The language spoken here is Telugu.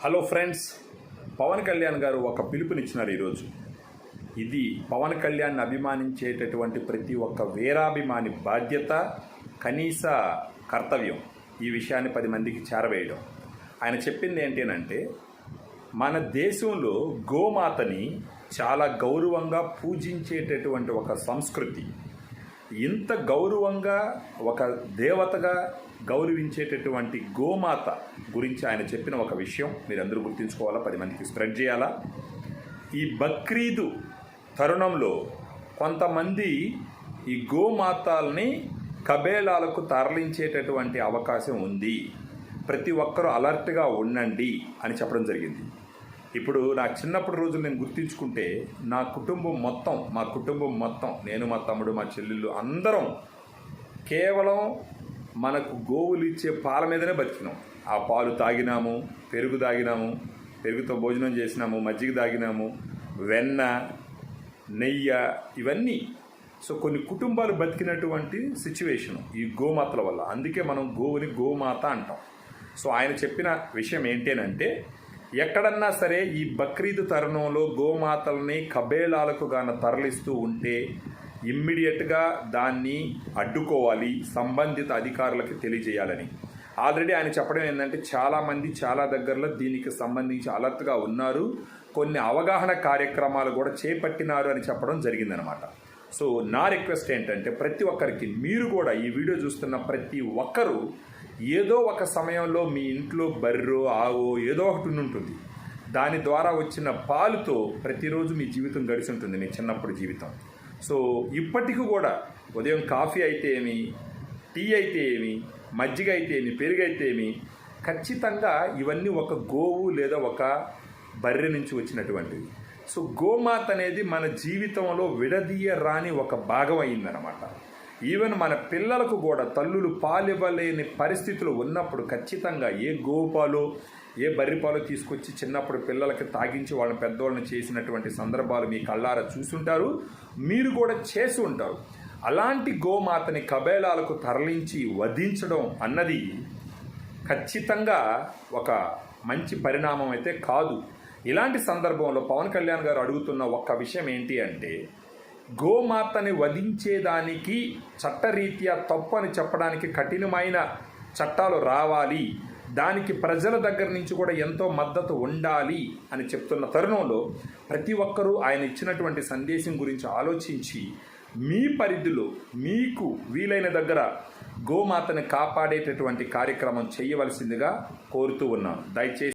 హలో ఫ్రెండ్స్ పవన్ కళ్యాణ్ గారు ఒక పిలుపునిచ్చినారు ఈరోజు. ఇది పవన్ కళ్యాణ్ అభిమానించేటటువంటి ప్రతి ఒక్క వీరాభిమాని బాధ్యత కనీస కర్తవ్యం ఈ విషయాన్ని పది మందికి చేరవేయడం. ఆయన చెప్పింది ఏంటంటే మన దేశంలో గోమాతని చాలా గౌరవంగా పూజించేటటువంటి ఒక సంస్కృతి ఇంత గౌరవంగా ఒక దేవతగా గౌరవించేటటువంటి గోమాత గురించి ఆయన చెప్పిన ఒక విషయం మీరందరూ గుర్తుంచుకోవాలా? పది మందికి స్ప్రెడ్ చేయాలా? ఈ బక్రీదు తరుణంలో కొంతమంది ఈ గోమాతల్ని కబేళాలకు తరలించేటటువంటి అవకాశం ఉంది. ప్రతి ఒక్కరూ అలర్ట్గా ఉండండి అని చెప్పడం జరిగింది. ఇప్పుడు నా చిన్నప్పటి రోజులు నేను గుర్తించుకుంటే నా కుటుంబం మొత్తం మా కుటుంబం మొత్తం నేను మా తమ్ముడు మా చెల్లెళ్ళు అందరం కేవలం మనకు గోవులు ఇచ్చే పాల మీదనే బతికినాం. ఆ పాలు తాగినాము పెరుగు తాగినాము పెరుగుతో భోజనం చేసినాము మజ్జిగ తాగినాము వెన్న నెయ్య ఇవన్నీ. సో కొన్ని కుటుంబాలు బతికినటువంటి సిచ్యువేషన్ ఈ గోమాతల వల్ల. అందుకే మనం గోవుని గోమాత అంటాం. సో ఆయన చెప్పిన విషయం ఏంటేనంటే ఎక్కడన్నా సరే ఈ బక్రీద్ తరుణంలో గోమాతల్ని కబేళాలకు గాన తరలిస్తూ ఉంటే ఇమ్మీడియట్గా దాన్ని అడ్డుకోవాలి సంబంధిత అధికారులకి తెలియజేయాలని. ఆల్రెడీ ఆయన చెప్పడం ఏంటంటే చాలామంది చాలా దగ్గరలో దీనికి సంబంధించి అలర్ట్గా ఉన్నారు. కొన్ని అవగాహన కార్యక్రమాలు కూడా చేపట్టినారు అని చెప్పడం జరిగిందనమాట. సో నా రిక్వెస్ట్ ఏంటంటే ప్రతి ఒక్కరికి మీరు కూడా ఈ వీడియో చూస్తున్న ప్రతి ఒక్కరూ ఏదో ఒక సమయంలో మీ ఇంట్లో బర్రో ఆవో ఏదో ఒకటి ఉంటుంది దాని ద్వారా వచ్చిన పాలుతో ప్రతిరోజు మీ జీవితం గడిచి ఉంటుంది మీ చిన్నప్పుడు జీవితం. సో ఇప్పటికి కూడా ఉదయం కాఫీ అయితే ఏమి టీ అయితే ఏమి మజ్జిగ అయితే ఏమి పెరుగు అయితే ఏమి ఖచ్చితంగా ఇవన్నీ ఒక గోవు లేదా ఒక బర్రె నుంచి వచ్చినటువంటివి. సో గోమాత అనేది మన జీవితంలో విడదీయరాని ఒక భాగం అయిందనమాట ఈవెన్ మన పిల్లలకు కూడా తల్లులు పాలివ్వలేని పరిస్థితులు ఉన్నప్పుడు ఖచ్చితంగా ఏ గోపాలు ఏ బర్రిపాలు తీసుకొచ్చి చిన్నప్పుడు పిల్లలకి తాగించి వాళ్ళని పెద్దవాళ్ళని చేసినటువంటి సందర్భాలు మీ కళ్ళారా చూసుంటారు మీరు కూడా చేసి ఉంటారు. అలాంటి గోమాతని కబేళాలకు తరలించి వధించడం అన్నది ఖచ్చితంగా ఒక మంచి పరిణామం అయితే కాదు. ఇలాంటి సందర్భంలో పవన్ కళ్యాణ్ గారు అడుగుతున్న ఒక్క విషయం ఏంటి అంటే గోమాతని వధించేదానికి చట్టరీత్యా తప్పు అని చెప్పడానికి కఠినమైన చట్టాలు రావాలి. దానికి ప్రజల దగ్గర నుంచి కూడా ఎంతో మద్దతు ఉండాలి అని చెప్తున్న తరుణంలో ప్రతి ఒక్కరూ ఆయన ఇచ్చినటువంటి సందేశం గురించి ఆలోచించి మీ పరిధిలో మీకు వీలైన దగ్గర గోమాతని కాపాడేటటువంటి కార్యక్రమం చేయవలసిందిగా కోరుతూ ఉన్నాను. దయచేసి